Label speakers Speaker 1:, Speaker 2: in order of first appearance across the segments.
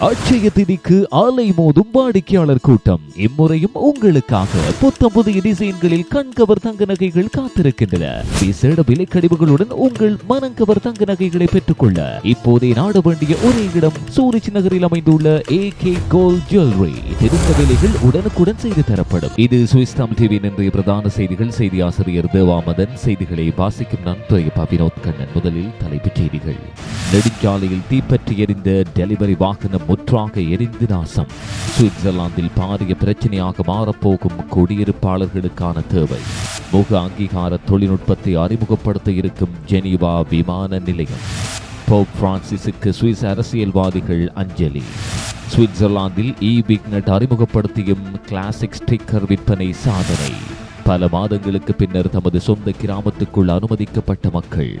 Speaker 1: அட்சய திதிக்கு ஆலை மோதும் வாடிக்கையாளர் கூட்டம். இம்முறையும் உங்களுக்காக புத்தம் புதிய டிசைன்களில் கண்கவர் தங்க நகைகள் காத்திருக்கின்றன. விசேட விலைக்கடிவுகளுடன் உங்கள் மனங்கவர் தங்க நகைகளை பெற்றுக்கொள்ள இப்போதே நாட வேண்டிய ஒரே இடம் சூரிச் நகரில் அமைந்துள்ள ஏ கே கோல்ட் ஜுவல்லரி திருத்த வேலைகள் உடனுக்குடன் செய்து தரப்படும். இது சுவிஸ் தமிழ் டிவி இன்றைய பிரதான செய்திகள். செய்தி ஆசிரியர் தேவாமதன். செய்திகளை வாசிக்கும் நான் துறையப்பா வினோத் கண்ணன். முதலில் தலைப்புச் செய்திகள். நெடுஞ்சாலையில் தீப்பற்றி எறிந்த டெலிவரி வாகனம் முற்றாக எரிந்து நாசம். சுவிட்சர்லாந்தில் பாரிய பிரச்சனையாக மாறப்போகும் குடியிருப்பாளர்களுக்கான தேவை. முக அங்கீகார தொழில்நுட்பத்தை அறிமுகப்படுத்த இருக்கும் ஜெனீவா விமான நிலையம். போப் பிரான்சிஸுக்கு சுவிஸ் அரசியல்வாதிகள் அஞ்சலி. சுவிட்சர்லாந்தில் இ பிக்னட் அறிமுகப்படுத்தியும் கிளாசிக் ஸ்டிக்கர் விற்பனை சாதனை. பல மாதங்களுக்கு பின்னர் தமது சொந்த கிராமத்துக்குள் அனுமதிக்கப்பட்ட மக்கள்.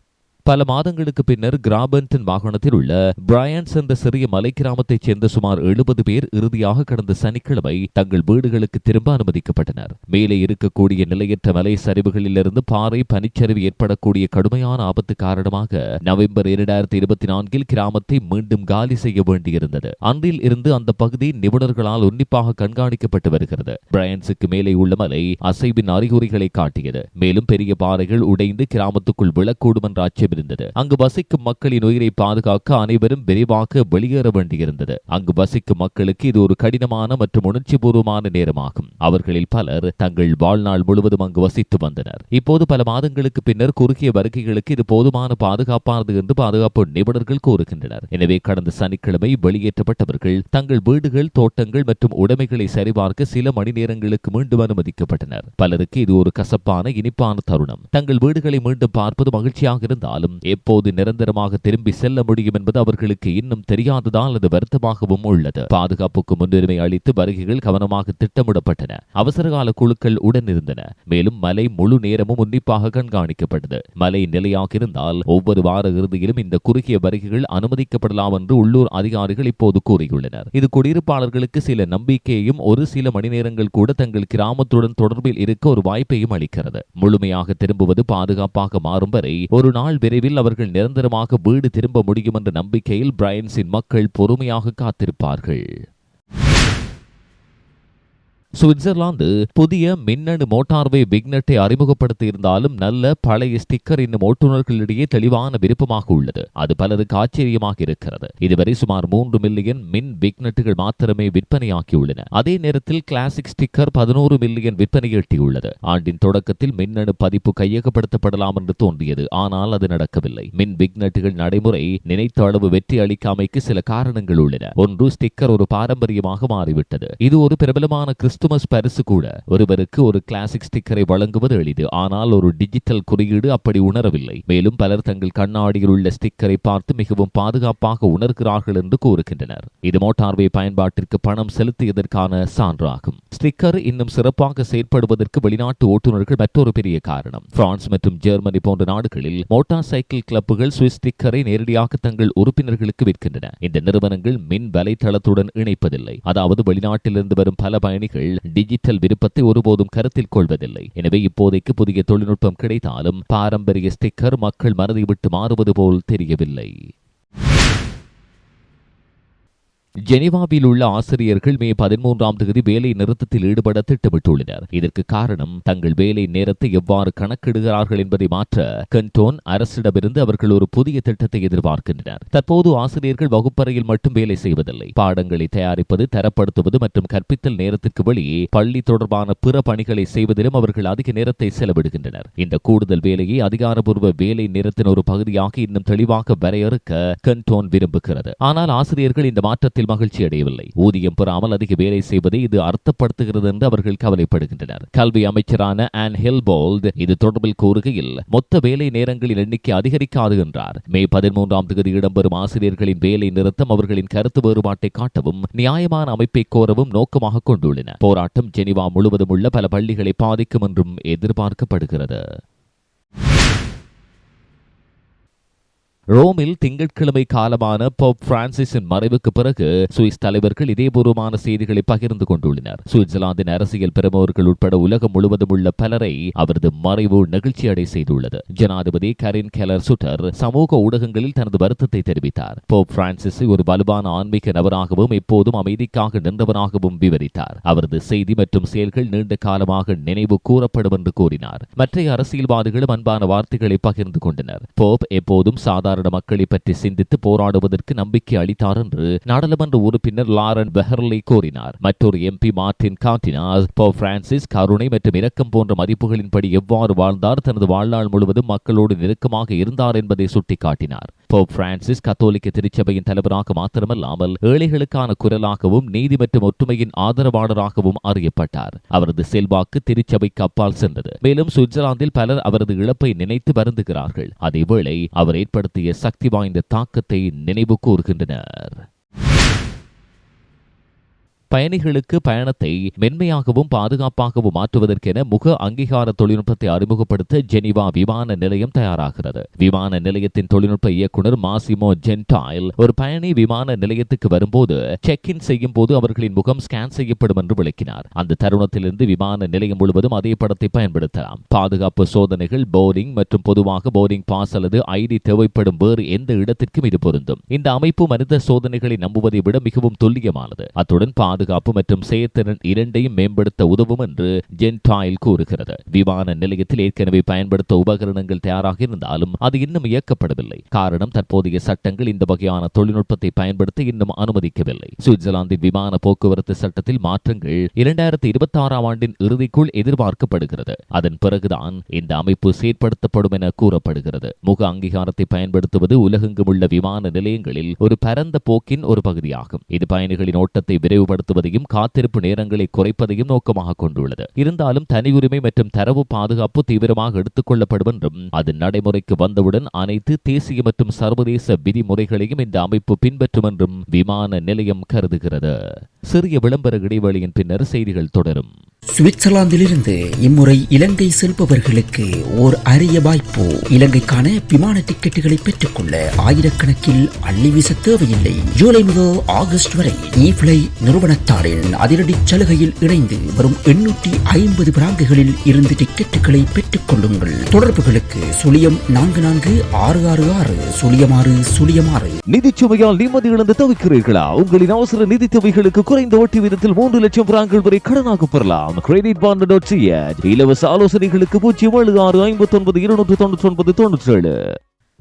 Speaker 1: பல மாதங்களுக்கு பின்னர் கிராபன்டன் மாகாணத்தில் உள்ள பிரையன்ஸ் என்ற சிறிய மலை கிராமத்தைச் சேர்ந்த சுமார் எழுபது பேர் இறுதியாக கடந்த சனிக்கிழமை தங்கள் வீடுகளுக்கு திரும்ப அனுமதிக்கப்பட்டனர். மேலே இருக்கக்கூடிய நிலையற்ற மலை சரிவுகளிலிருந்து பாறை பனிச்சரிவு ஏற்படக்கூடிய கடுமையான ஆபத்து காரணமாக நவம்பர் இரண்டாயிரத்தி இருபத்தி நான்கில் கிராமத்தை மீண்டும் காலி செய்ய வேண்டியிருந்தது. அன்றில் இருந்து அந்த பகுதி நிபுணர்களால் உன்னிப்பாக கண்காணிக்கப்பட்டு வருகிறது. பிரையன்ஸுக்கு மேலே உள்ள மலை அசைவின் அறிகுறிகளை காட்டியது. மேலும் பெரிய பாறைகள் உடைந்து கிராமத்துக்குள் விழக்கூடும் என்ற அச்சம் இருந்தது. அங்கு வசிக்கும் மக்களின் உயிரை பாதுகாக்க அனைவரும் விரைவாக வெளியேற வேண்டியிருந்தது. அங்கு வசிக்கும் மக்களுக்கு இது ஒரு கடினமான மற்றும் உணர்ச்சிபூர்வமான நேரமாகும். அவர்களில் பலர் தங்கள் வாழ்நாள் முழுவதும் அங்கு வசித்து வந்தனர். இப்போது பல மாதங்களுக்கு பின்னர் குறுகிய வருகைகளுக்கு இது போதுமான பாதுகாப்பானது என்று பாதுகாப்பு நிபுணர்கள் கூறுகின்றனர். எனவே கடந்த சனிக்கிழமை வெளியேற்றப்பட்டவர்கள் தங்கள் வீடுகள் தோட்டங்கள் மற்றும் உடைமைகளை சரிபார்க்க சில மணி நேரங்களுக்கு மீண்டும் அனுமதிக்கப்பட்டனர். பலருக்கு இது ஒரு கசப்பான இனிப்பான தருணம். தங்கள் வீடுகளை மீண்டும் பார்ப்பது மகிழ்ச்சியாக இருந்தால் இருந்தாலும் எப்போது நிரந்தரமாக திரும்பி செல்ல முடியும் என்பது அவர்களுக்கு இன்னும் தெரியாததால் அது வருத்தமாகவும் உள்ளது. பாதுகாப்புக்கு முன்னுரிமை அளித்து வருகைகள் கவனமாக திட்டமிடப்பட்டன. அவசரகால குழுக்கள் உடன் இருந்தன மேலும் மலை முழு நேரமும் உன்னிப்பாக கண்காணிக்கப்பட்டது மலை நிலையாக இருந்தால் ஒவ்வொரு வார இறுதியிலும் இந்த குறுகிய வருகைகள் அனுமதிக்கப்படலாம் என்று உள்ளூர் அதிகாரிகள் இப்போது கூறியுள்ளனர். இது குடியிருப்பாளர்களுக்கு சில நம்பிக்கையையும் ஒரு சில மணி நேரங்கள் கூட தங்கள் கிராமத்துடன் தொடர்பில் இருக்க ஒரு வாய்ப்பையும் அளிக்கிறது. முழுமையாக திரும்புவது பாதுகாப்பாக மாறும் வரை ஒரு நாள் விரைவில் அவர்கள் நிரந்தரமாக வீடு திரும்ப முடியும் என்ற நம்பிக்கையில் பிரையன்ஸின் மக்கள் பொறுமையாக காத்திருப்பார்கள். சுவிட்சர்லாந்து புதிய மின்னணு மோட்டார்வே விக்னெட்டை அறிமுகப்படுத்தியிருந்தாலும் நல்ல பழைய ஸ்டிக்கர் இன்னும் ஓட்டுநர்களிடையே தெளிவான விருப்பமாக உள்ளது. அது பலருக்கு ஆச்சரியமாக இருக்கிறது. இதுவரை சுமார் மூன்று மில்லியன் மின் விக்னெட்டுகள் மாத்திரமே விற்பனையாக்கியுள்ளன அதே நேரத்தில் கிளாசிக் ஸ்டிக்கர் பதினோரு மில்லியன் விற்பனை எட்டியுள்ளது. ஆண்டின் தொடக்கத்தில் மின்னணு பதிப்பு கையகப்படுத்தப்படலாம் என்று தோன்றியது. ஆனால் அது நடக்கவில்லை. மின் விக்னெட்டுகள் நடைமுறை நினைத்த அளவு வெற்றி அளிக்காமைக்கு சில காரணங்கள் உள்ளன. ஒன்று ஸ்டிக்கர் ஒரு பாரம்பரியமாக மாறிவிட்டது. இது ஒரு பிரபலமான கிறிஸ்து கிறிஸ்துமஸ் பரிசு கூட ஒருவருக்கு ஒரு கிளாசிக் ஸ்டிக்கரை வழங்குவது எளிது. ஆனால் ஒரு டிஜிட்டல் குறியீடு அப்படி உணரவில்லை. மேலும் பலர் தங்கள் கண்ணாடியில் உள்ள ஸ்டிக்கரை பார்த்து மிகவும் பாதுகாப்பாக உணர்கிறார்கள் என்று கூறுகின்றனர். இது மோட்டார்வே பயன்பாட்டிற்கு பணம் செலுத்தியதற்கான சான்றாகும். ஸ்டிக்கர் இன்னும் சிறப்பாக செயற்படுவதற்கு வெளிநாட்டு ஓட்டுநர்கள் மற்றொரு பெரிய காரணம். பிரான்ஸ் மற்றும் ஜெர்மனி போன்ற நாடுகளில் மோட்டார் சைக்கிள் கிளப்புகள் சுவிஸ் ஸ்டிக்கரை நேரடியாக தங்கள் உறுப்பினர்களுக்கு விற்கின்றன. இந்த நிறுவனங்கள் மின் வலைத்தளத்துடன் இணைப்பதில்லை. அதாவது வெளிநாட்டிலிருந்து வரும் பல பயணிகள் டிஜிட்டல் விருப்பத்தை ஒருபோதும் கருத்தில் கொள்வதில்லை. எனவே இப்போதைக்கு புதிய தொழில்நுட்பம் கிடைத்தாலும் பாரம்பரிய ஸ்டிக்கர் மக்கள் மனதை விட்டு மாறுவது போல் தெரியவில்லை. ஜெனிவாவில் உள்ள ஆசிரியர்கள் மே பதிமூன்றாம் தேதி வேலை நிறுத்தத்தில் ஈடுபட திட்டமிட்டுள்ளனர். இதற்கு காரணம் தங்கள் வேலை நேரத்தை எவ்வாறு கணக்கிடுகிறார்கள் என்பதை மாற்ற கண்டோன் அரசிடமிருந்து அவர்கள் ஒரு புதிய திட்டத்தை எதிர்பார்க்கின்றனர். தற்போது ஆசிரியர்கள் வகுப்பறையில் மட்டும் வேலை செய்வதில்லை. பாடங்களை தயாரிப்பது தரப்படுத்துவது மற்றும் கற்பித்தல் நேரத்திற்கு வெளியே பள்ளி தொடர்பான பிற பணிகளை செய்வதிலும் அவர்கள் அதிக நேரத்தை செலவிடுகின்றனர். இந்த கூடுதல் வேலையை அதிகாரப்பூர்வ வேலை நேரத்தின் ஒரு பகுதியாக இன்னும் தெளிவாக வரையறுக்க கண்டோன் விரும்புகிறது. ஆனால் ஆசிரியர்கள் இந்த மாற்றத்தை மாற்றத்தில் மகிழ்ச்சி அடையவில்லை. ஊதியம் பெறாமல் அதிக வேலை செய்வதை இது அர்த்தப்படுத்துகிறது என்று அவர்கள் கவலைப்படுகின்றனர். கல்வி அமைச்சரான ஆன் ஹெல்போல்ட் இது தொடர்பில் கூறுகையில் மொத்த வேலை நேரங்களின் எண்ணிக்கை அதிகரிக்காது என்றார். மே பதிமூன்றாம் தேதி இடம்பெறும் ஆசிரியர்களின் வேலை நிறுத்தம் அவர்களின் கருத்து வேறுபாட்டை காட்டவும் நியாயமான அமைப்பை கோரவும் நோக்கமாக கொண்டுள்ளன. போராட்டம் ஜெனிவா முழுவதும் உள்ள பல பள்ளிகளை பாதிக்கும் என்றும் எதிர்பார்க்கப்படுகிறது. ரோமில் திங்கட்கிழமை காலமான போப் பிரான்சிஸின் மறைவுக்கு பிறகு சுவிஸ் தலைவர்கள் இதேபூர்வமான செய்திகளை பகிர்ந்து கொண்டுள்ளனர். சுவிட்சர்லாந்தின் அரசியல் பெருமவர்கள் உட்பட உலகம் முழுவதும் உள்ள பலரை அவரது மறைவு நெகிழ்ச்சி அடை செய்துள்ளது. ஜனாதிபதி கரின் கெலர் சுட்டர் சமூக ஊடகங்களில் தனது வருத்தத்தை தெரிவித்தார். போப் பிரான்சிஸை ஒரு வலுவான ஆன்மீக நபராகவும் எப்போதும் அமைதிக்காக நின்றவராகவும் விவரித்தார். அவரது செய்தி மற்றும் செயல்கள் நீண்ட காலமாக நினைவு கூறப்படும் என்று கூறினார். மற்ற அரசியல்வாதிகளும் அன்பான வார்த்தைகளை பகிர்ந்து கொண்டனர். போப் எப்போதும் சாதாரண சாதாரண மக்களை பற்றி சிந்தித்து போராடுவதற்கு நம்பிக்கை அளித்தார் என்று நாடாளுமன்ற உறுப்பினர் லாரன் பெஹர்லி கூறினார். மற்றொரு எம்பி மார்டின் காட்டினாஸ் போ பிரான்சிஸ் கருணை மற்றும் இரக்கம் போன்ற மதிப்புகளின்படி எவ்வாறு வாழ்ந்தார் தனது வாழ்நாள் முழுவதும் மக்களோடு நெருக்கமாக இருந்தார் என்பதை சுட்டிக்காட்டினார். போப் பிரான்சிஸ் கத்தோலிக்க திருச்சபையின் தலைவராக மாத்திரமல்லாமல் ஏழைகளுக்கான குரலாகவும் நீதி மற்றும் ஒற்றுமையின் ஆதரவாளராகவும் அறியப்பட்டார். அவரது செல்வாக்கு திருச்சபைக்கு அப்பால் சென்றது. மேலும் சுவிட்சர்லாந்தில் பலர் அவரது இழப்பை நினைத்து வருந்துகிறார்கள். அதேவேளை அவர் ஏற்படுத்திய சக்தி வாய்ந்த தாக்கத்தை நினைவு கூறுகின்றனர் பயணிகளுக்கு பயணத்தை மென்மையாகவும் பாதுகாப்பாகவும் மாற்றுவதற்கென முக அங்கீகார தொழில்நுட்பத்தை அறிமுகப்படுத்த ஜெனிவா விமான நிலையம் தயாராகிறது. விமான நிலையத்தின் தொழில்நுட்ப இயக்குநர் மாசிமோ ஜென்டாயில் ஒரு பயணி விமான நிலையத்துக்கு வரும்போது செக் இன் செய்யும் போது அவர்களின் முகம் ஸ்கேன் செய்யப்படும் என்று விளக்கினார். அந்த தருணத்திலிருந்து விமான நிலையம் முழுவதும் அதே படத்தை பயன்படுத்தலாம். பாதுகாப்பு சோதனைகள் போர்டிங் மற்றும் பொதுவாக போர்டிங் பாஸ் அல்லது ஐடி தேவைப்படும் வேறு எந்த இடத்திற்கும் இது பொருந்தும். இந்த அமைப்பு மனித சோதனைகளை நம்புவதை விட மிகவும் துல்லியமானது. அத்துடன் பாதுகாப்பு மற்றும் செயற்திறன் இரண்டையும் மேம்படுத்த உதவும் என்று ஜென்டாயில் கூறுகிறது. விமான நிலையத்தில் ஏற்கனவே பயன்படுத்த உபகரணங்கள் தயாராக இருந்தாலும் அது இன்னும் இயக்கப்படவில்லை. காரணம் தற்போதைய சட்டங்கள் இந்த வகையான தொழில்நுட்பத்தை பயன்படுத்த இன்னும் அனுமதிக்கவில்லை. சுவிட்சர்லாந்தின் விமான போக்குவரத்து சட்டத்தில் மாற்றங்கள் இரண்டாயிரத்தி இருபத்தி ஆறாம் ஆண்டின் இறுதிக்குள் எதிர்பார்க்கப்படுகிறது. அதன் பிறகுதான் இந்த அமைப்பு செயற்படுத்தப்படும் என கூறப்படுகிறது. முக அங்கீகாரத்தை பயன்படுத்துவது உலகெங்கும் உள்ள விமான நிலையங்களில் ஒரு பரந்த போக்கின் ஒரு பகுதியாகும். இது பயணிகளின் ஓட்டத்தை விரைவுபடுத்த பயன்படுத்துவதையும் காத்திருப்பு நேரங்களை குறைப்பதையும் நோக்கமாக கொண்டுள்ளது. இருந்தாலும் தனி உரிமை மற்றும் தரவு பாதுகாப்பு தீவிரமாக எடுத்துக் கொள்ளப்படும் என்றும் அது நடைமுறைக்கு வந்தவுடன் அனைத்து தேசிய மற்றும் சர்வதேச விதிமுறைகளையும் இந்த அமைப்பு பின்பற்றும் என்றும் விமான நிலையம் கருதுகிறது. சிறிய விளம்பர இடைவெளியின் பின்னர் செய்திகள் தொடரும்.
Speaker 2: சுவிட்சர்லாந்திலிருந்து இம்முறை இலங்கை செல்பவர்களுக்கு ஓர் அரிய வாய்ப்பு. இலங்கைக்கான விமான டிக்கெட்டுகளை பெற்றுக்கொள்ள ஆயிரக்கணக்கில் அள்ளி வீச தேவையில்லை. ஜூலை முதல் ஆகஸ்ட் வரை இஃப்ளை நிறுவனத்தாரின் அதிரடி சலுகையில் இணைந்து வரும் எண்ணூற்றி ஐம்பது பிராங்குகளில் இருந்து டிக்கெட்டுகளை பெற்றுக் கொள்ளுங்கள். தொடர்புகளுக்கு சுழியம் நான்கு நான்கு ஆறு ஆறு ஆறு சுழியம் ஆறு சுழியம் ஆறு.
Speaker 1: நிதிச்சுமையால் நிம்மதி இழந்து தவிக்கிறீர்களா? உங்களின் அவசர நிதி தேவைகளுக்கு குறைந்த வட்டி விதத்தில் மூன்று லட்சம் பிராங்குகள் வரை கடனாக பெறலாம். கிரெடிட் பாண்ட் டாட் இலவச ஆலோசனைகளுக்கு பூஜ்ஜியம் ஏழு ஆறு ஐம்பத்தி ஒன்பது இருநூற்று தொண்ணூற்றி ஒன்பது தொண்ணூற்றி ஏழு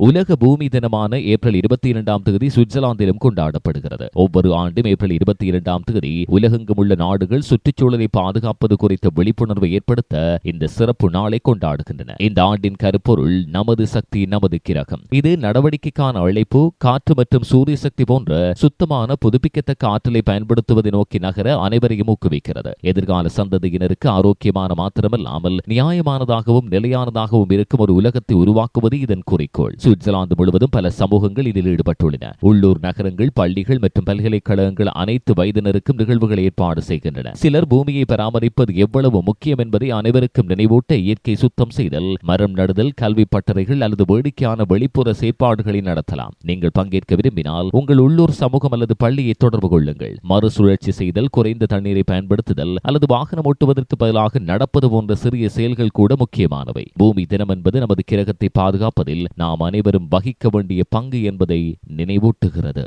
Speaker 1: உலக பூமி தினமான ஏப்ரல் இருபத்தி இரண்டாம் தேதி சுவிட்சர்லாந்திலும் கொண்டாடப்படுகிறது. ஒவ்வொரு ஆண்டும் ஏப்ரல் இருபத்தி இரண்டாம் தேதி உலகெங்கும் உள்ள நாடுகள் சுற்றுச்சூழலை பாதுகாப்பது குறித்த விழிப்புணர்வை ஏற்படுத்த இந்த சிறப்பு நாளை கொண்டாடுகின்றன. இந்த ஆண்டின் கருப்பொருள் நமது சக்தி நமது கிரகம். இது நடவடிக்கைக்கான அழைப்பு காற்று மற்றும் சூரிய சக்தி போன்ற சுத்தமான புதுப்பிக்கத்தக்க ஆற்றலை பயன்படுத்துவதை நோக்கி நகர அனைவரையும் ஊக்குவிக்கிறது. எதிர்கால சந்ததியினருக்கு ஆரோக்கியமான மாத்திரமல்லாமல் நியாயமானதாகவும் நிலையானதாகவும் இருக்கும் ஒரு உலகத்தை உருவாக்குவது இதன் குறிக்கோள். சுவிட்சர்லாந்து முழுவதும் பல சமூகங்கள் இதில் ஈடுபட்டுள்ளன. உள்ளூர் நகரங்கள் பள்ளிகள் மற்றும் பல்கலைக்கழகங்கள் அனைத்து வயதினருக்கும் நிகழ்வுகளை ஏற்பாடு செய்கின்றன. சிலர் பூமியை பராமரிப்பது எவ்வளவு முக்கியம் என்பதை அனைவருக்கும் நினைவூட்ட இயற்கை சுத்தம் செய்தல் மரம் நடுதல் கல்வி பட்டறைகள் அல்லது வேடிக்கையான வெளிப்புற செயற்பாடுகளை நடத்தலாம். நீங்கள் பங்கேற்க விரும்பினால் உங்கள் உள்ளூர் சமூகம் அல்லது பள்ளியை தொடர்பு கொள்ளுங்கள். மறுசுழற்சி செய்தல் குறைந்த தண்ணீரை பயன்படுத்துதல் அல்லது வாகனம் ஓட்டுவதற்கு பதிலாக நடப்பது போன்ற சிறிய செயல்கள் கூட முக்கியமானவை. பூமி தினம் என்பது நமது கிரகத்தை பாதுகாப்பதில் நாம் அனைவரும் வகிக்க வேண்டிய பங்கு என்பதை நினைவூட்டுகிறது.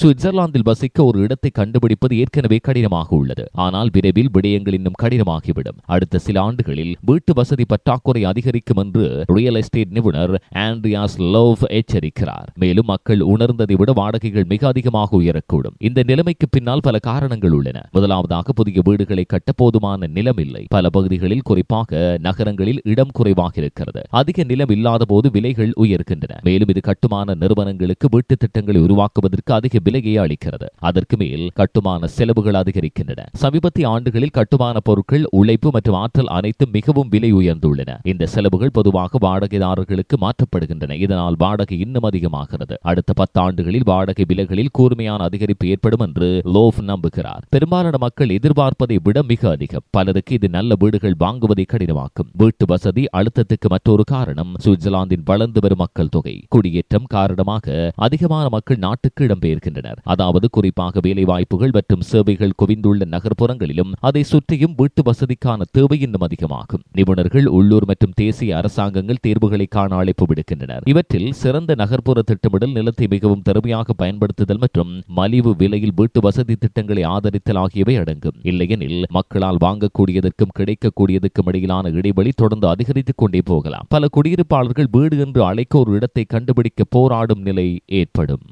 Speaker 1: சுவிட்சர்லாந்தில் வசிக்க ஒரு இடத்தை கண்டுபிடிப்பது ஏற்கனவே கடினமாக உள்ளது. ஆனால் விரைவில் விடயங்கள் இன்னும் கடினமாகிவிடும். அடுத்த சில ஆண்டுகளில் வீட்டு வசதி பற்றாக்குறை அதிகரிக்கும் என்று ரியல் எஸ்டேட் நிபுணர் ஆண்ட்ரியாஸ் லவ் எச்சரிக்கிறார். மேலும் மக்கள் உணர்ந்ததை விட வாடகைகள் மிக அதிகமாக உயரக்கூடும். இந்த நிலைமைக்கு பின்னால் பல காரணங்கள் உள்ளன. முதலாவதாக புதிய வீடுகளை கட்ட போதுமான நிலம் இல்லை பல பகுதிகளில் குறிப்பாக நகரங்களில் இடம் குறைவாக இருக்கிறது அதிக நிலம் இல்லாத போது விலைகள் உயர்கின்றன. மேலும் இது கட்டுமான நிறுவனங்களுக்கு வீட்டு திட்டங்களை உருவாக்குவதற்கு அதிக விலையை அளிக்கிறது. அதற்கு மேல் கட்டுமான செலவுகள் அதிகரிக்கின்றன. சமீபத்திய ஆண்டுகளில் கட்டுமான பொருட்கள் உழைப்பு மற்றும் ஆற்றல் அனைத்தும் மிகவும் விலை உயர்ந்துள்ளன. இந்த செலவுகள் பொதுவாக வாடகைதாரர்களுக்கு மாற்றப்படுகின்றன. இதனால் வாடகை இன்னும் அதிகமாகிறது. அடுத்த பத்து ஆண்டுகளில் வாடகை விலைகளில் கூர்மையான அதிகரிப்பு ஏற்படும் என்று லோஃப் நம்புகிறார். பெரும்பாலான மக்கள் எதிர்பார்ப்பதை விட மிக அதிகம். பலருக்கு இது நல்ல வீடுகள் வாங்குவதை கடினமாக்கும். வீட்டு வசதி அழுத்தத்துக்கு மற்றொரு காரணம் சுவிட்சர்லாந்தின் வளர்ந்து வரும் மக்கள் தொகை. குடியேற்றம் காரணமாக அதிகமான மக்கள் நாட்டுக்கு இருக்கின்றனர். அதாவது குறிப்பாக வேலைவாய்ப்புகள் மற்றும் சேவைகள் குவிந்துள்ள நகர்ப்புறங்களிலும் அதை சுற்றியும் வீட்டு வசதிக்கான தேவை இன்னும் அதிகமாகும். நிபுணர்கள் உள்ளூர் மற்றும் தேசிய அரசாங்கங்கள் தேர்வுகளை காண அழைப்பு விடுக்கின்றனர். இவற்றில் சிறந்த நகர்ப்புற திட்டமிடல் நிலத்தை மிகவும் திறமையாக பயன்படுத்துதல் மற்றும் மலிவு விலையில் வீட்டு வசதி திட்டங்களை ஆதரித்தல் ஆகியவை அடங்கும். இல்லையெனில் மக்களால் வாங்கக்கூடியதற்கும் கிடைக்கக்கூடியதற்கும் இடையிலான இடைவெளி தொடர்ந்து அதிகரித்துக் கொண்டே போகலாம். பல குடியிருப்பாளர்கள் வீடு என்று அழைக்க ஒரு இடத்தை கண்டுபிடிக்க போராடும் நிலை ஏற்படும்.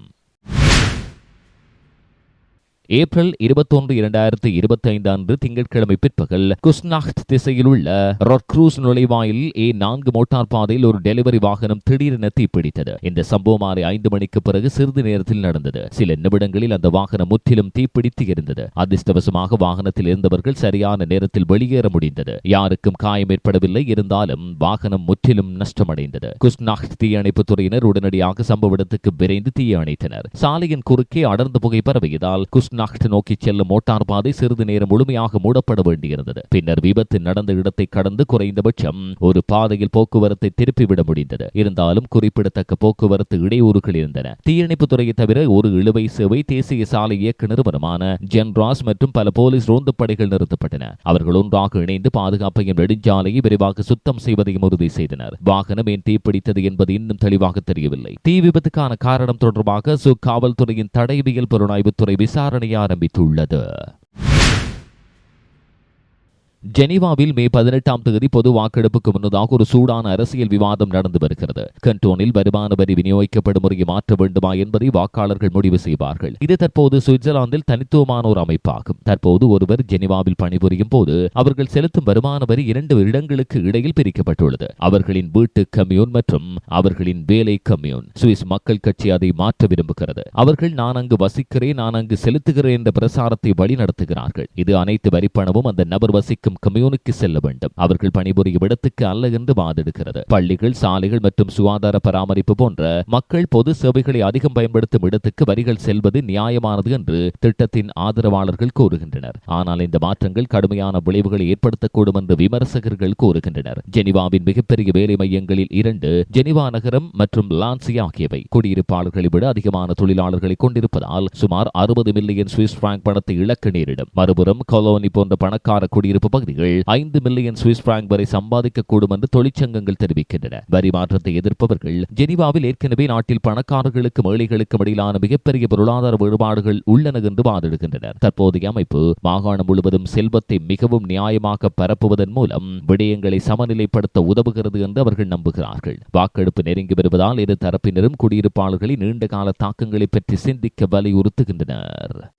Speaker 1: ஏப்ரல் இருபத்தொன்று இரண்டாயிரத்தி இருபத்தி ஐந்து அன்று திங்கட்கிழமை பிற்பகல் குஸ்நாக்ட் திசையில் உள்ள ரொட்க்ரூஸ் நுழைவாயில் ஏ நான்கு மோட்டார் பாதையில் ஒரு டெலிவரி வாகனம் திடீரென தீப்பிடித்தது. இந்த சம்பவம் மாலை ஐந்து மணிக்கு பிறகு சிறிது நேரத்தில் நடந்தது. சில நிமிடங்களில் அந்த வாகனம் முற்றிலும் தீப்பிடித்து இருந்தது அதிர்ஷ்டவசமாக வாகனத்தில் இருந்தவர்கள் சரியான நேரத்தில் வெளியேற முடிந்தது. யாருக்கும் காயம் ஏற்படவில்லை. இருந்தாலும் வாகனம் முற்றிலும் நஷ்டமடைந்தது. குஸ்நாக்ட் தீயணைப்பு துறையினர் உடனடியாக சம்பவ இடத்துக்கு விரைந்து தீயை அணைத்தனர் சாலையின் குறுக்கே அடர்ந்த புகை பரவியதால் குஸ்நாக்ட் நோக்கி செல்லும் மோட்டார் பாதை சிறிது நேரம் முழுமையாக மூடப்பட வேண்டியிருந்தது. பின்னர் விபத்து நடந்த இடத்தை கடந்து குறைந்தபட்சம் ஒரு பாதையில் போக்குவரத்தை திருப்பிவிட முடிந்தது. இருந்தாலும் குறிப்பிடத்தக்க போக்குவரத்து இடையூறுகள் இருந்தன. தீயணைப்பு துறையை தவிர ஒரு இழுவை சேவை தேசிய சாலை இயக்க நிறுவனமான ஜென்ராஸ் மற்றும் பல போலீஸ் ரோந்து படைகள் நிறுத்தப்பட்டன. அவர்கள் ஒன்றாக இணைந்து பாதுகாப்பையும் நெடுஞ்சாலையை விரைவாக சுத்தம் செய்வதையும் உறுதி செய்தனர். வாகனம் ஏன் தீப்பிடித்தது என்பது இன்னும் தெளிவாக தெரியவில்லை. தீ விபத்துக்கான காரணம் தொடர்பாக சு காவல்துறையின் தடயவியல் புலனாய்வுத்துறை விசாரணை ஆரம்பித்துள்ளது ஜெனீவாவில் மே பதினெட்டாம் தேதி பொது வாக்கெடுப்புக்கு முன்னதாக ஒரு சூடான அரசியல் விவாதம் நடந்து வருகிறது. கண்டோனில் வருமான வரி விநியோகிக்கப்படும் முறையை மாற்ற வேண்டுமா என்பதை வாக்காளர்கள் முடிவு செய்வார்கள். இது தற்போது சுவிட்சர்லாந்தில் தனித்துவமான ஒரு அமைப்பாகும். தற்போது ஒருவர் ஜெனீவாவில் பணிபுரியும் போது அவர்கள் செலுத்தும் வருமான வரி இரண்டு இடங்களுக்கு இடையில் பிரிக்கப்பட்டுள்ளது. அவர்களின் வீட்டு கம்யூன் மற்றும் அவர்களின் வேலை கம்யூன். சுவிஸ் மக்கள் கட்சி அதை மாற்ற விரும்புகிறது. அவர்கள் நான் அங்கு வசிக்கிறேன் நான் அங்கு செலுத்துகிறேன் என்ற பிரசாரத்தை வழிநடத்துகிறார்கள். இது அனைத்து வரிப்பணமும் அந்த நபர் வசிக்கும் கம்யூனுக்கு செல்ல வேண்டும். அவர்கள் பணிபுரியும் இடத்துக்கு அல்ல என்று வாதிடுகிறது. பள்ளிகள் சாலைகள் மற்றும் சுகாதார பராமரிப்பு போன்ற மக்கள் பொது சேவைகளை அதிகம் பயன்படுத்தும் இடத்துக்கு வரிகள் செல்வது நியாயமானது என்று திட்டத்தின் ஆதரவாளர்கள் கூறுகின்றனர். ஆனால் இந்த மாற்றங்கள் கடுமையான விளைவுகளை ஏற்படுத்தக்கூடும் என்று விமர்சகர்கள் கூறுகின்றனர். ஜெனிவாவின் மிகப்பெரிய வேலை மையங்களில் இரண்டு ஜெனிவா நகரம் மற்றும் லான்சி ஆகியவை. குடியிருப்பாளர்களை விட அதிகமான தொழிலாளர்களை கொண்டிருப்பதால் சுமார் அறுபது மில்லியன் சுவிஸ் பிராங்க் பணத்தை இழக்க நேரிடும். மறுபுறம் கொலோனி போன்ற பணக்கார குடியிருப்பு பகுதிகள் ஐந்து மில்லியன் சுவிஸ் பிராங்க் வரை சம்பாதிக்கக்கூடும் என்று தொழிற்சங்கங்கள் தெரிவிக்கின்றன. வரி மாற்றத்தை எதிர்ப்பவர்கள் ஜெனிவாவில் ஏற்கனவே நாட்டில் பணக்காரர்களுக்கும் ஏழைகளுக்கும் இடையிலான மிகப்பெரிய பொருளாதார வேறுபாடுகள் உள்ளன என்று வாதிடுகின்றனர். தற்போதைய அமைப்பு மாகாணம் முழுவதும் செல்வத்தை மிகவும் நியாயமாக பரப்புவதன் மூலம் விடயங்களை சமநிலைப்படுத்த உதவுகிறது என்று அவர்கள் நம்புகிறார்கள். வாக்கெடுப்பு நெருங்கி வருவதால் இரு தரப்பினரும் குடியிருப்பாளர்களின் நீண்ட கால தாக்கங்களை பற்றி சிந்திக்க வலியுறுத்துகின்றனர்.